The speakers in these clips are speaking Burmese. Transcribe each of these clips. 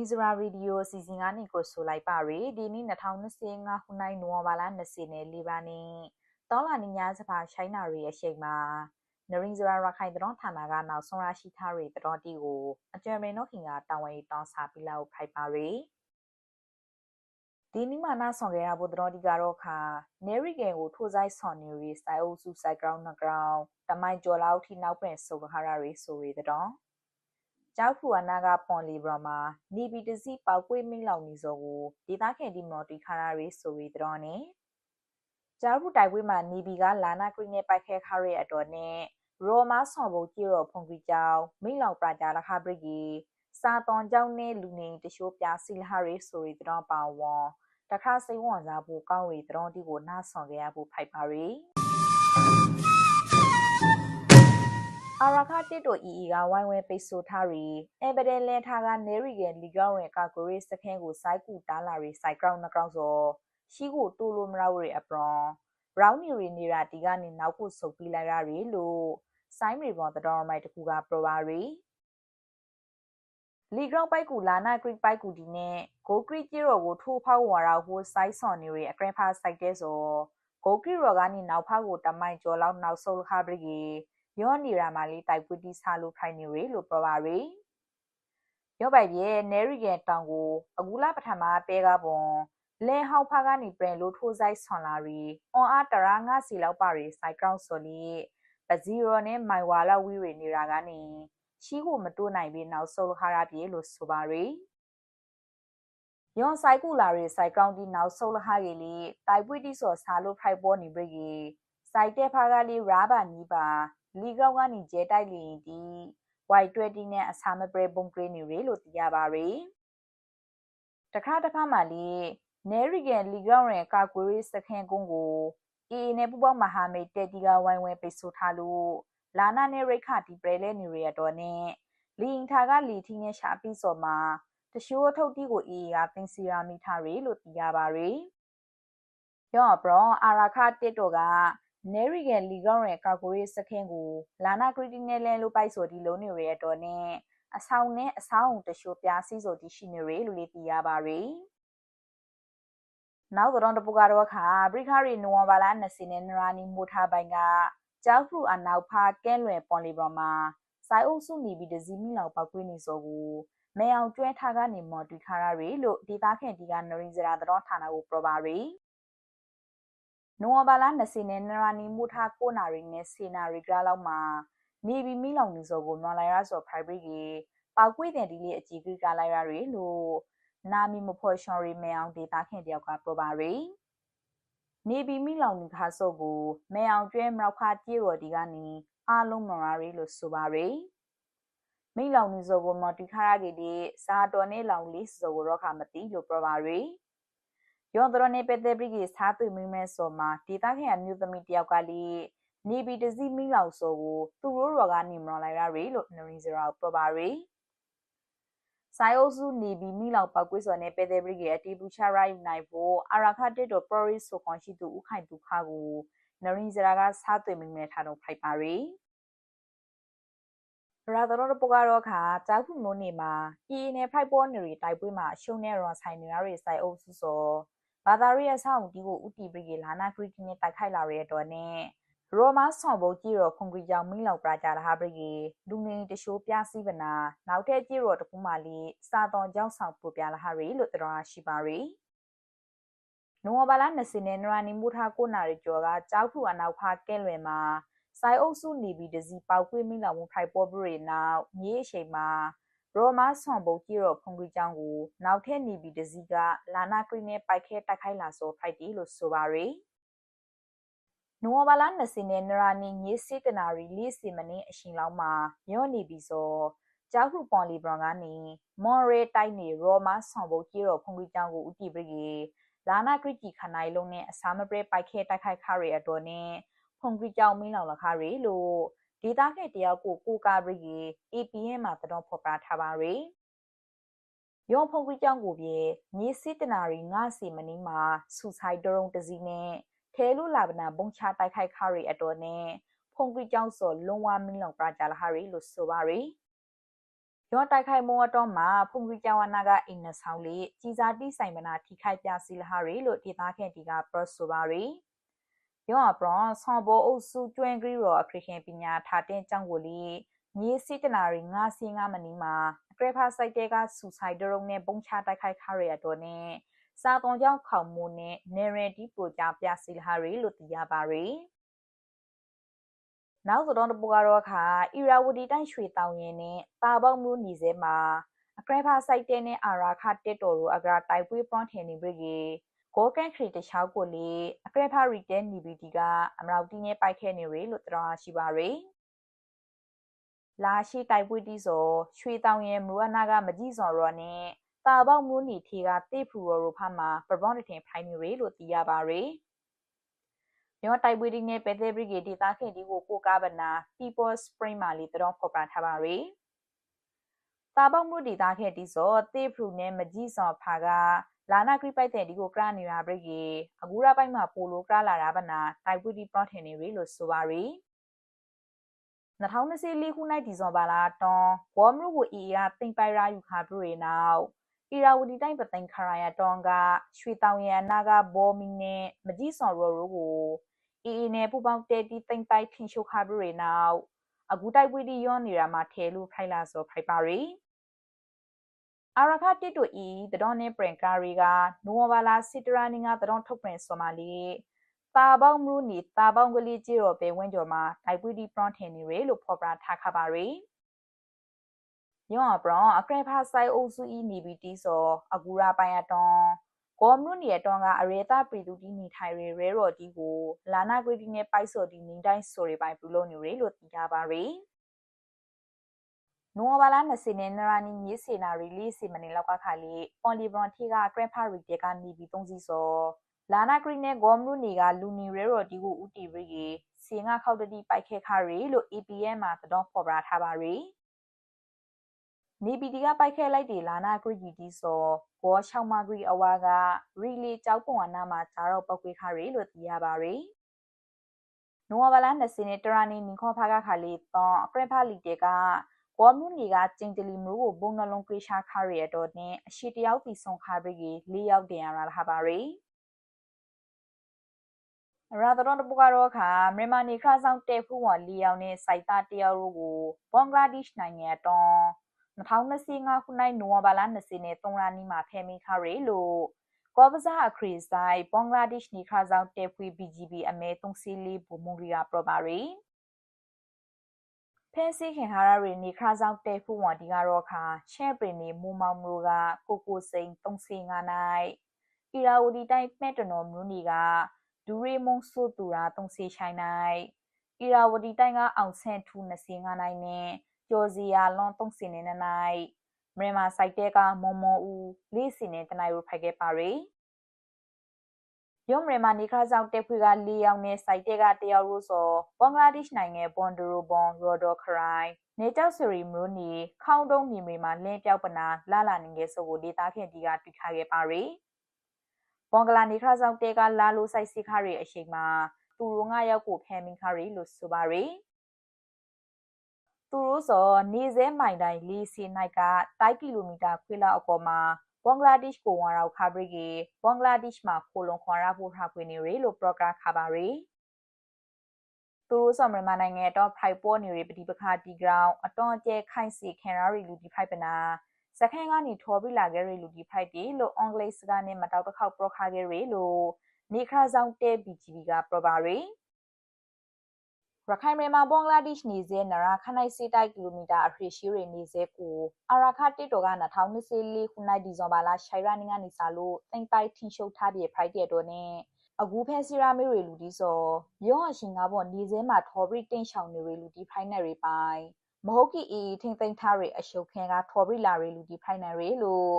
င်းစရာရေဒီယိုအစီအစဉ်ကနေကိုဆိုလိုက်ပါရဒီနေ့2025ခုနှစ်နိုဝင်ဘာလ20နဲ့၄ပါနေတောလာနေညာစပါရှိုင်းနာရီအရှိန်မှာနရင်းစရာရခိုင်တောဌာနကနောက်ဆုံးရရှိထားရတောတီကိုအကျယ်မင်းတို့ခင်ကတောင်းဝဲတောင်းစာပြီးလောက်ဖိုက်ပါရဒီနေ့မှနာဆောင်ခဲ့ရဖို့တော်ဒီကတော့ခါနေရီဂန်ကိုထိုးဆိုင်ဆော်နေရီစိုင်အုပ်စုစိုက်ဂရောင်းနဂရောင်းတမိုင်ကျော်လောက်ထိနောက်ပြန်ဆုပ်ခါရရီဆိုရီတော့ ကျောက်ဖူအနာကပွန်လီဘရမှာနီဘီတစီပောက်ကွေးမိလောက်နေစောကိုဒေသခံဒီမော်တီခါရရီဆိုရီတော့နဲ့ကျောက်ဖူတိုက်ပွဲမှာနီဘီကလာနာကရီနဲ့ပိုက်ခဲခါရရဲ့အတော်နဲ့ရောမာဆော်ဘုတ်ကြီးရောဖုန်ကြီးကျောင်းမိလောက်ပရာကြလခဘရဂီစာတန်ကျောင်းနဲ့လူနေတရှိုးပြစီလဟာရီဆိုရီတော့ပါဝွန်တခါစိတ်ဝင်စားဖို့ကောင်းရီတတော်တီကိုနားဆောင်ခဲ့ရဖို့ဖိုက်ပါရီ အာရခတစ်တို့အီအီကဝိုင်းဝဲပိတ်ဆို့ထားရီအဘဒဲလဲထားကနေရီကလီကောင်းရင်ကာကိုရီစခင်းကိုစိုက်ကူတားလာရီစိုက်ကောင်းနှကောင်းစောရှိကိုတူလိုမရောက်ရီအပရွန်ဘရောင်းနီရီနေရာတီကနေနောက်ကိုဆုပ်ပြီးလိုက်ရရီလို့ဆိုင်းရီဘော်တတော်မိုက်တကူကပရပါရီလီဂရောင်းပိုက်ကူလာနာဂရိပိုက်ကူဒီနဲ့ဂိုဂရိကြီးရောကိုထိုးဖောက်ဝါရာဟိုစိုက်ဆွန်နေရီအကရဖာစိုက်တဲ့ဆိုဂိုဂရိရောကနေနောက်ဖောက်ကိုတမိုင်ကျော်လောက်နောက်ဆုပ်ခါပရိ ယောနီရာမာလီတိုက်ပွတီဆာလိုဖိုင်နေရီလို့ပြောပါရီယောပိုက်ရဲ့နေရီရဲ့တောင်ကိုအကူလာပထမပဲကပွန်လဲဟောက်ဖာကနေပြန်လို့ထိုးဆိုင်ဆွန်လာရီအွန်အားတရာငါစီလောက်ပါရီစိုက်ကောင်းဆိုလီပဇီရောနဲ့မိုင်ဝါလာဝီရီနေတာကနေရှိကိုမတိုးနိုင်ပြီးနောက်ဆုတ်ခါရပြေလို့ဆိုပါရီယွန်ဆိုင်ကူလာရီဆိုင်ကောင်ဒီနောက်ဆုတ်လဟာရီလီတိုက်ပွေးတိဆော်ဆာလို့ဖိုက်ပေါ်နေပြီကြီးစိုက်တဲ့ဖာကလေးရာဘာနီးပါ လီကောက်ကနေကျဲတိုက်လီဒီ Y20 နဲ့အစာမပရေပုံကလေးနေရီလို့သိရပါရီတခါတစ်ဖက်မှာလီနေရီဂန်လီကောက်ရဲ့ကာကွေးစခန်ကုန်းကိုအေအေနဲ့ပူပေါင်းမဟာမိတ်တက်တီကဝိုင်းဝဲပိတ်ဆို့ထားလို့လာနာနဲ့ရိခတီပရဲလဲနေရတော့နဲ့လီအင်ထာကလီထင်းနဲ့ရှာပြီးစော်မှာတရှိုးထုတ်တီကိုအေးကတင်စီရာမိထားရီလို့သိရပါရီရော့ဘရောအာရာခတစ်တို့က နေရီဂန်လီကောင်းရဲ့ကာကိုရီစခင်းကိုလာနာဂရီတီနယ်လန်လိုပိုက်ဆိုဒီလုံးနေရတော့နဲ့အဆောင်နဲ့အဆောင်တရှိုးပြားစီဆိုဒီရှိနေရလို့လေးသိရပါရီနောက်တော့တပူကတော့ခါဘရိခရီနိုဝင်ဘာလ20နဲ့နရာနီမိုထားပိုင်းကကျောက်ဖူအနောက်ဖာကဲလွယ်ပွန်လီဘရမှာစိုင်အုပ်စုနေပြီးဒဇီမီလောက်ပောက်ကွေးနေစောကိုမဲအောင်ကျွဲထားကနေမော်တူခါရရီလို့ဒေတာခန့်ဒီကနရင်းစရာတော်ဌာနကိုပြောပါရီ နိုဝဘာလ20နဲ့နရာနီမူထားကိုနာရီနဲ့စေနာရီဂရာလောက်မှာနေပြီးမီလောင်နေစောကိုနွာလိုက်ရဆိုဖိုင်ဘရီကြီးပောက်ကွေးတဲ့ဒီလေးအကြီးကြီးကလိုက်ရရီလို့နာမီမဖော်ရှော်ရီမဲအောင်ဒေတာခန့်တယောက်ကပြောပါရီနေဘီမိလောင်နီခါဆုပ်ကိုမဲအောင်ကျွဲမရောက်ခါကြေးရော်ဒီကနေအားလုံးမရာရီလို့ဆိုပါရီမိလောင်နီစောကိုမတီခါရကေဒီစာတော်နေလောင်လေးစောကိုတော့ခါမတိလို့ပြောပါရီ ယောဒရနေပတဲ့ပရိကေစားသွေမိမဲစောမှာဒေတာခင်အမျိုးသမီးတယောက်ကလေးနေဘီတစီမိလောင်စောကိုသူတို့ရောကနေမရလိုက်ရရီလို့နရီဇရာပြောပါရီဆိုင်အုပ်စုနေပြီးမိလောက်ပောက်ကွေးစော်နဲ့ပေတဲ့ဘရိကေအတီပူချရိုက်နိုင်ဖို့အာရခတစ်တော်ပရိုရစ်ဆိုခွန်ရှိသူဥခိုင်သူခါကိုနရင်စရာကစားသွေမိမဲထားတော့ဖိုက်ပါရီရာတော်ပကတော့ခါကြောက်ခုမိုးနေမှာအီနဲ့ဖိုက်ပေါ်နေရီတိုက်ပွဲမှာရှုံးနေရောဆိုင်နေရရီဆိုင်အုပ်စုစော ဘာသာရီရဲ့ဆောင်းတီကိုဥတီပရိကေလာနာခရီတီနဲ့တိုက်ခိုက်လာရတဲ့နဲ့ရောမဆောင်ဘုတ်ကြီးရောဖုန်ကြီးကြောင့်မင်းလောက်ပရာကြလာဟာပရိလူငင်းတရှိုးပြစီးပနာနောက်တဲ့ကြီးရောတကူမာလီစာတော်ကြောင့်ဆောင်ပူပြလာဟာရီလို့တော်ရှိပါရီနိုဝဘာလ20နဲ့နရနီမူထားကိုနာရီကျော်ကကြောက်ဖူအနောက်ဖာကဲလွယ်မှာစိုင်အုပ်စုနေပြီးတစီပေါက်ကွေးမိလောင်မှုဖိုက်ပေါ်ပရီနောက်မြေအချိန်မှာ ရောမဆောင်ဘုတ်ကြီးရောဖုန်ကြီးကြောင့်ကိုနောက်ထက်နေပြီးတစီကလာနာကရီနဲ့ပိုက်ခဲတိုက်ခိုက်လာဆိုဖိုက်တီလို့ဆိုပါရီနိုဝဘာလ20နဲ့နရာနီညေးစေတနာရီလေးစီမနင်းအရှင်လောက်မှာညော့နေပြီဆိုကျောက်ခုပွန်လီဘရွန်ကနေမွန်ရေတိုက်နေရောမဆောင်ဘုတ်ကြီးရောဖုန်ကြီးကြောင့်ကိုဥတီပရိလာနာဂရိကီခနိုင်လုံးနဲ့အစာမပရဲပိုက်ခဲတိုက်ခိုက်ခရရတော်နဲ့ဖုန်ကြီးကြောင့်မင်းလောင်လခရလို့ ဒေတာခဲ့တယောက်ကိုကိုကာပရိ APN မှာတတော်ဖော်ပြထားပါရယ်ယောဖုန်ကြီးကြောင့်ကိုပြေမြေစစ်တနာရီငါစီမနီမှာဆူဆိုင်ဒရုံတစီနဲ့ထဲလူလာဗနာဘုံချတိုက်ခိုက်ခရီအတော်နဲ့ဖုန်ကီကျောင်းစောလွန်ဝါမင်းလောင်ပရာကြလာဟာရီလို့ဆိုပါရီရောတိုက်ခိုက်မုံအတော့မှာဖုန်ကြီးကျောင်းနာကအင်းနဆောင်လေးကြီးစားတိဆိုင်မနာထိခိုက်ပြစီလဟာရီလို့ဒေသခံတီကပရော့ဆိုပါရီယော အပရွန်ဆွန်ဘောအုပ်စုကျွင်းဂရီရောအခရခင်ပညာထားတဲ့ကျောင်းကိုလီမြေစီတနာရီငါစီငါမနီမှာအကရဖာစိုက်တဲ့ကဆူဆိုင်ဒရုံနဲ့ပုံချတိုက်ခိုက်ခရရတော့နဲ့စာသွန်ကြောင့်ခေါမှုနဲ့နေရတီပရိုကြပြစီလဟာရီလို့သိရပါရီနောက်ဆိုတော့တပူကတော့ခါအီရာဝတီတိုင်းရွှေတောင်ရင်နဲ့တာပေါက်မျိုးနေစဲမှာအကရဖာစိုက်တဲ့နဲ့အာရာခတက်တော်တို့အကရာတိုက်ပွေးပွန်ထင်နေပြီကေ ကိုကန်ခရီတချောက်ကိုလေအကရဖာရီတဲနီဘီတီကအမရောက်တီနဲ့ပိုက်ခဲနေရလို့တော်ရှိပါရီလာရှိတိုက်ပွေးတီဆိုရွှေတောင်ရင်မူအနာကမကြည့်စော်ရောနဲ့တာပေါက်မျိုးနေထေကတေဖူရောတို့ဖတ်မှာပပွန်ထင်ဖိုင်နေရလို့သိရပါရီယောတိုက်ပွေးဒီနဲ့ပဲသေးဘရီဂေဒေတာခင်ဒီကိုကိုကားဗနာ People Spring မှာလီတော့ဖော်ပြထားပါရီ တာပေါမှုဒေတာခဲ့ဒီဆိုတေဖရူနဲ့မကြီးစော်ဖာကလာနာဂရိပိုက်တဲ့ဒီကိုကရနေရဘရိကေအကူရာပိုက်မှာပိုလိုကရလာတာဗနာတိုက်ပွေးဒီပရော့ထင်နေရီလို့ဆိုပါရီ2024ခုနှစ်ဒီဇင်ဘာလတွန်ဝေါ်မရုကိုအီယာတင်ပိုင်ရာယူခါပရီနောက်အီရာဝတီတိုင်းပသိမ်ခရာယာတွန်ကရွှေတောင်ရန်နာကဘောမီနဲ့မကြီးစော်ရိုရိုကိုအီအီနဲ့ပူပေါင်းတဲတီတိမ်ပိုက်ထင်ရှုခါပရီနောက် အကူတိုက်ပွေးဒီယောနေတာမှာထဲလူဖိုင်လာဆိုဖိုင်ပါရီအာရခတစ်တူဤတတော်နေပရင်ကာရီကနိုဝဘာလာစစ်တရာနီငါတတော်ထုတ်ပြန်ဆိုမာလီတာပေါင်းမူနီတာပေါင်းကလေးကြီးရောပဲဝင်းကျော်မှာတိုက်ပွေးဒီပရွန်ထင်နေရလို့ဖော်ပြထားခပါရီယောအပရွန်အကရဖာဆိုင်အိုစုဤနေဘီတီဆိုအကူရာပိုင်အတွန် ကောမနုနီအတွန်ကအရေတာပရီတူတီနေထိုင်ရရဲရော်တီကိုလာနာဂရီတီနဲ့ပိုက်စော်တီနေတိုင်းဆိုရပိုင်ပူလို့နေရလို့သိကြပါရီနိုဝါလာ20နဲ့နရာနီမြေစေနာရီလီစီမနီလောက်ကခါလီအွန်လီဘရွန်ထီကဂရန်ဖာရီတေကနေပြီးသုံးစီစောလာနာဂရီနဲ့ဂေါမလူနီကလူနီရဲရော်ဒီကိုဦးတီရီကေစီငါခောက်တတိပိုက်ခဲခါရီလို့ EPM မှာသတော်ဖော်ပြထားပါရီ နေပီတီကပိုက်ခဲလိုက်တယ်လာနာဂရီဂျီတီဆိုဂေါချောင်းမဂရီအဝါကရီလီကြောက်ပွန်အနာမှာဂျာတော့ပောက်ခွေခါရီလို့သိရပါရီနိုဝါဘာလာ20နဲ့တရာနီမင်ခေါဖာကခါလီတော့အပရဖာလီတေကဘောမှုနီကကျင်းတလီမျိုးကိုဘုံနှလုံးကိရှာခါရရတော့နဲ့အရှိတယောက်တီဆုံးခါပြီးကြီး၄ယောက်တင်ရတာဟာပါရီရာဒရွန်တပူကတော့ခါမြန်မာနေခါဆောင်တဲဖူးဝါလီယောင်နဲ့စိုက်တာတယောက်တို့ကိုဘင်္ဂလားဒေ့ရှ်နိုင်ငံတောင်း 2025ခုနှစ်နိုဝင်ဘာလ20နဲ့3ရက်နေ့မှာဖဲမိခါရီလို့ကောပဇာအခရီဆိုင်ဘင်္ဂလားဒေ့ရှ်နေခါဆောင်တဲဖူး BGB အမဲ34ဘူမူရီယာပရပါရီဖဲစီခင်ဟာရရီနီခါဆောင်တဲဖူဝန်ဒီကတော့ခါရှဲပရီနီမူမောင်မလိုကကိုကိုစိန်345နိုင်အီရာဝဒီတိုင်းမဲ့တနော်မူနီကဒူရီမုံဆိုတူရာ3ဆိုင်နိုင်အီရာဝဒီတိုင်းကအောင်ဆန်ထူ25နိုင်နဲ့ ကျော်စီယာလွန်3စင်နေနိုင်မြန်မာစိုက်တဲကမုံမောဦးလေးစင်နေတနိုင်ကိုဖိုက်ခဲ့ပါရီယုံမြန်မာနေခါဆောင်တက်ဖွေက၄ယောက်နဲ့စိုက်တဲ့ကတယောက်လို့ဆိုဘင်္ဂလားဒေ့ရှ်နိုင်ငံဘွန်ဒရိုဘွန်ရော်ဒိုခရိုင်နေကြောက်စရီမရိုနီခေါင်းတုံးမြေမြေမှာလင်းပြောက်ပနာလာလာနေငယ်ဆိုကိုဒေတာခင်တီကတွေ့ခခဲ့ပါရီဘင်္ဂလားနေခါဆောင်တဲကလာလိုစိုက်စီခရီအရှိန်မှာသူတို့ငါရောက်ကိုဖဲမင်းခရီလို့ဆိုပါရီ သူတို့ဆိုနေစဲမိုင်တိုင်းလီစီနိုင်ကတိုက်ကီလိုမီတာခွေလောက်အပေါ်မှာဘင်္ဂလားဒေ့ရှ်ကိုဝါရောက်ခါဘရီကေဘင်္ဂလားဒေ့ရှ်မှာခိုလုံခွာရဖို့ထားပွေနေရလို့ပရိုဂရမ်ခါပါရီသူဆော်မြန်မာနိုင်ငံတော့ဖိုက်ပေါ်နေရပတိပခါတီဂရောင်းအတွန်ကျဲခိုင်စီခင်ရာရီလူဒီဖိုက်ပနာစခန်းကနေထော်ပြီးလာခဲ့ရလူဒီဖိုက်တီလို့အင်္ဂလိပ်စကားနဲ့မတောက်တစ်ခေါက်ပရိုခါခဲ့ရလို့နေခါဆောင်တဲ BGB ကပရိုပါရီ ရခိုင်မြန်မာဘင်္ဂလားဒေ့ရှ်နေစေနရာခနိုင်စီတိုက်ကီလိုမီတာအဖြစ်ရှိရနေစေကိုအရာခတစ်တော်က2024ခုနှစ်ဒီဇင်ဘာလရှိုင်ရနင်းကနေစလို့တင်ပိုက်ထင်ရှုပ်ထားတဲ့ Friday တော့နဲ့အကူဖဲစီရာမေရီလူဒီဆိုရောအရှင်ကပေါ့နေစဲမှာထော်ဘရီတင်ရှောင်နေရီလူဒီဖိုင်နယ်ရီပိုင်မဟုတ်ကီအီထင်းသိမ်းထားရီအရှုပ်ခဲကထော်ဘရီလာရီလူဒီဖိုင်နယ်ရီလို့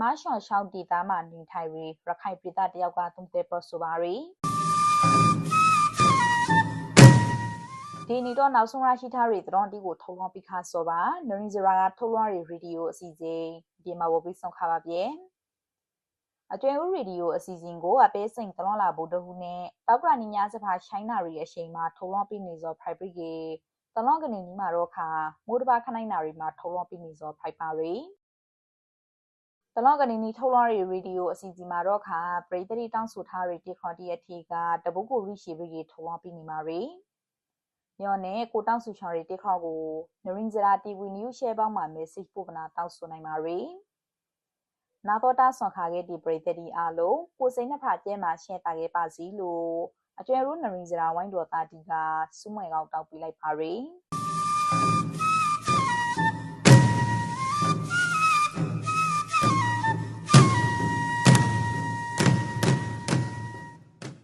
မရှောင်ရှောင်းတီသားမှနေထိုင်ရီရခိုင်ပြည်သားတယောက်ကသုံးတဲ့ပရော့ဆိုပါရီ ဒီနီတော့နောက်ဆုံးရရှိထားတဲ့သတင်းတီကိုထုတ်လွှင့်ပြီးခါစောပါနရင်းဇရာကထုတ်လွှင့်ရရေဒီယိုအစီအစဉ်ဒီမှာဝပြီးဆုံးခါပါပြေအကျွဲဦးရေဒီယိုအစီအစဉ်ကိုအပေးစိန်တလွန်လာဗုဒ္ဓဟူးနဲ့တောက်ကရနီညာစဖာရှိုင်းနာရီအချိန်မှာထုတ်လွှင့်ပြီးနေစော private ကေတလော့ကနေနီမှာတော့ခါမိုးတပါခနိုင်နာရီမှာထုံလောပြီးနေစောဖိုက်ပါရီတလော့ကနေနီထုံလောရီရေဒီယိုအစီအစဉ်မှာတော့ခါပရိသတ်တောင်းဆိုထားရီတေခေါ်တီအထီကတပုတ်ကိုရိရှိရီထုံလောပြီးနေမှာရီ ညောနဲ့ကိုတောင်းစုချော်ရီတေခေါ်ကိုနရင်းဇရာတီဗီနျူးရှဲပေါင်းမှာ message ပို့ပနာတောင်းဆိုနိုင်ပါရီနာတော့တာဆွန်ခါခဲ့ဒီပရိသတ်ဒီအားလုံးကိုစိတ်နှဖကျဲမှာရှင်းတာခဲ့ပါစီလို့အကျွဲရိုးနရင်းစရာဝိုင်းတော်တာတီကစူးမွေကောက်တောက်ပြလိုက်ပါရီ